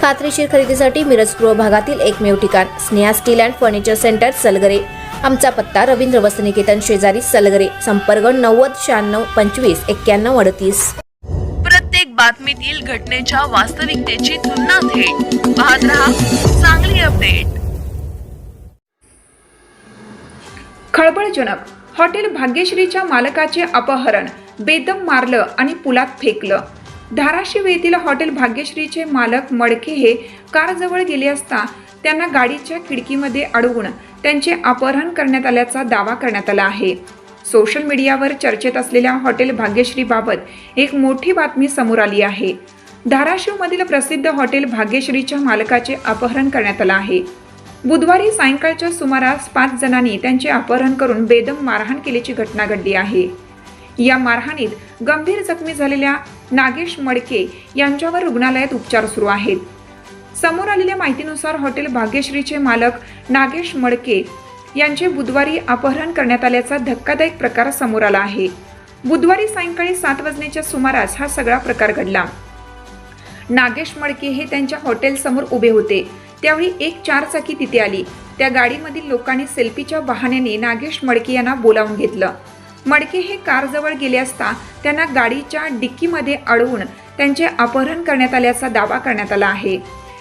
खात्रीशीर खरेदीसाठी मिरज पूर्व भागातील एकमेव ठिकाण Sneha steel and furniture centre Salgare. आमचा पत्ता रवींद्र वसनिकेतन शेजारी सलगरे संपर्क नव्वद शहाण्णव पंचवीस एक्क्याण्णव अडतीस. प्रत्येक बातमीतील घटनेच्या वास्तविकतेची तुलना थेट. पाहत रहा चांगली अपडेट. खळबळजनक. हॉटेल भाग्यश्रीच्या मालकाचे अपहरण बेदम मारलं आणि पुलात फेकलं. धाराशिव येथील हॉटेल भाग्यश्रीचे मालक मडके हे कारजवळ गेले असता त्यांना गाडीच्या खिडकीमध्ये अडवून त्यांचे अपहरण करण्यात आल्याचा दावा करण्यात आला आहे. सोशल मीडियावर चर्चेत असलेल्या हॉटेल भाग्यश्रीबाबत एक मोठी बातमी समोर आली आहे. धाराशिवमधील प्रसिद्ध हॉटेल भाग्यश्रीच्या मालकाचे अपहरण करण्यात आलं आहे. बुधवारी सायंकाळच्या सुमारास पाच जणांनी त्यांचे अपहरण करून बेदम मारहाण केल्याची घटना घडली आहे. या मारहाणीत गंभीर जखमी झालेल्या नागेश मडके यांच्यावर रुग्णालयात उपचार सुरू आहेत. समोर आलेल्या माहितीनुसार हॉटेल भाग्यश्रीचे मालक नागेश मडके यांचे बुधवारी अपहरण करण्यात आल्याचा धक्कादायक प्रकार समोर आला आहे. बुधवारी सायंकाळी सात वाजण्याच्या सुमारास हा सगळा प्रकार घडला. नागेश मडके हे त्यांच्या हॉटेलसमोर उभे होते. त्यावेळी एक चारचाकी तिथे आली. त्या गाडीमधील लोकांनी सेल्फीच्या बहाण्याने नागेश मडके यांना बोलावून घेतलं. मडके हे कारजवळ गेले असता त्यांना गाडीच्या डिक्कीमध्ये अडवून त्यांचे अपहरण करण्यात आल्याचा दावा करण्यात आला आहे.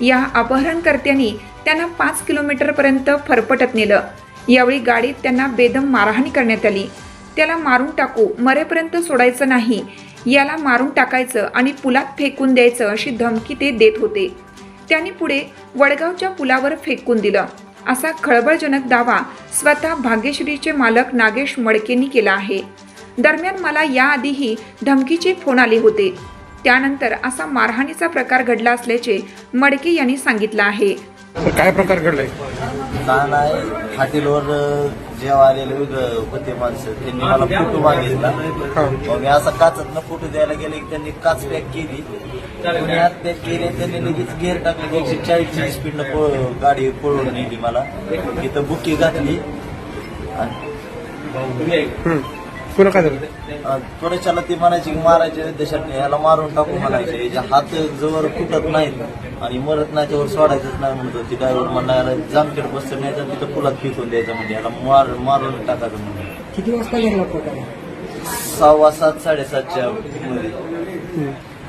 या अपहरणकर्त्यांनी त्यांना पाच किलोमीटरपर्यंत फरफटत नेलं. यावेळी गाडीत त्यांना बेदम मारहाणी करण्यात आली. त्याला मारून टाकू मरेपर्यंत सोडायचं नाही. याला मारून टाकायचं आणि पुलात फेकून द्यायचं अशी धमकी ते देत होते. त्यांनी पुढे वडगावच्या पुलावर फेकून दिलं. असा खळबळजनक दावा स्वतः भाग्यश्रीचे मालक नागेश मडकेंनी केला आहे. दरम्यान मला याआधीही धमकीचे फोन आले होते. त्यानंतर असा मारहाणीचा प्रकार घडला असल्याचे मडके यांनी सांगितलं आहे. काय प्रकार घडलाय? का नाही हॉटेलवर जेव्हा आलेले होते माणसं त्यांनी मला फोटो मागितला. मग मी असा काचतनं फोटो द्यायला गेले की त्यांनी काच पॅक केली. हात पॅक केले त्यांनी लगेच गेअर टाकले. की एकशे चाळीसची स्पीडनं पळ गाडी पळवून नेली मला. तिथं बुकी घातली. आणि पुन्हा काय झालं? त्वरेच्याला ती म्हणायची की मारायचे देशात याला मारून टाकू म्हणायचे. याच्या हात जवळ फुटत नाहीत आणि मरत नाही त्यावर सोडायचंच नाही म्हणत होती. ड्रायव्हर म्हणणार जामखेड बसतं नाही तर तिथं पुलात फेकून द्यायचं म्हणजे याला मार मारून टाकायचं म्हणजे किती वाजता सहावा सात साडेसातच्या मध्ये.